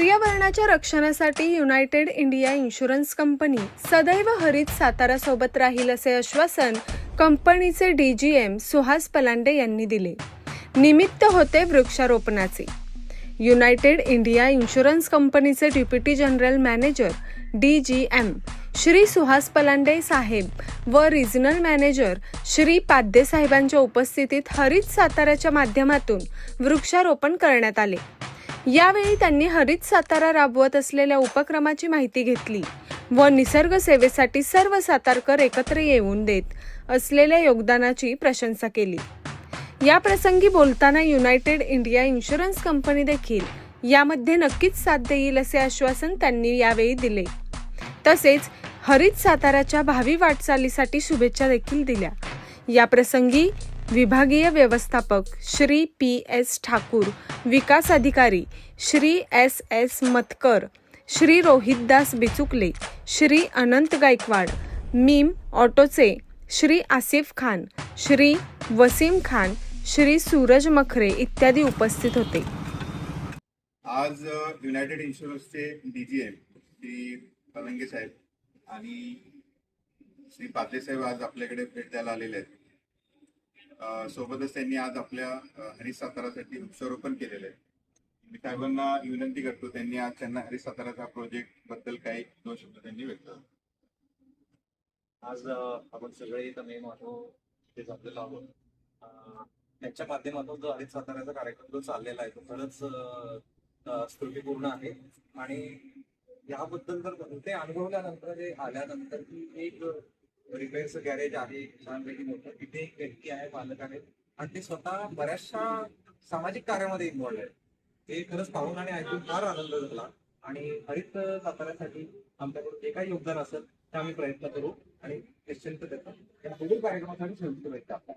पर्यावरणाच्या रक्षणासाठी United India insurance company सदैव हरित सातारा सोबत राहील असे आश्वासन कंपनीचे डीजीएम सुहास पलांडे यांनी दिले. निमित्त होते वृक्षारोपणाचे. युनायटेड इंडिया इन्शुरन्स कंपनीचे deputy general manager D G M Shri Suhas Palande साहेब व रिजनल मॅनेजर श्री पाद्ये साहेबांच्या उपस्थितीत हरित साताऱ्याच्या माध्यमातून वृक्षारोपण करण्यात आले. यावेळी त्यांनी हरित सातारा राबवत असलेल्या उपक्रमाची माहिती घेतली व निसर्ग सेवेसाठी सर्व सातारकर एकत्र येऊन देत असलेल्या योगदानाची प्रशंसा केली. या प्रसंगी बोलताना युनायटेड इंडिया इन्शुरन्स कंपनी देखील यामध्ये नक्कीच साथ देईल असे आश्वासन त्यांनी यावेळी दिले. तसेच हरित साताराच्या भावी वाटचालीसाठी शुभेच्छा देखील दिल्या. या प्रसंगी विभागीय व्यवस्थापक श्री पी एस ठाकूर विकास अधिकारी Shri S S Matkar Shri Rohitdas Bichukale Shri Anant Gaikwad meme ऑटोचे श्री आसिफ खान श्री वसीम खान श्री सूरज मखरे इत्यादी उपस्थित होते. आज युनायटेड इन्शुरन्सचे D G M Shri Palange साहेब आणि श्री पात्रे साहेब आज आपल्याकडे भेट द्यायला आलेले आहेत. सोबतच त्यांनी आज आपल्या हरी सातारासाठी वृक्षारोपण केलेलं आहे. मी साहेबांना विनंती करतो त्यांनी आज त्यांना हरित साताराच्या प्रोजेक्टबद्दल काही दोन शब्द त्यांनी व्यक्त आज आपण सगळे इथं मेन ऑटो ते जमलेलो आहोत त्यांच्या माध्यमातून जो हरित साताऱ्याचा कार्यक्रम जो चाललेला आहे तो खरंच स्तुतीपूर्ण आहे. आणि याबद्दल तर ते अनुभवल्यानंतर जे आल्यानंतर की एक रिपेअरचं गॅरेज आहे छानपैकी मोठं. तिथे एक व्यक्ती आहे मालक आणि ते स्वतः बऱ्याचशा सामाजिक कार्यामध्ये इन्व्हॉल्ड आहे. ते खरंच पाहून आणि ऐकून फार आनंद झाला. आणि हरित साताऱ्यासाठी आमच्याकडून जे काही योगदान असेल ते आम्ही प्रयत्न करू आणि निश्चिंत देतो या पुढील कार्यक्रमासाठी आपल्याला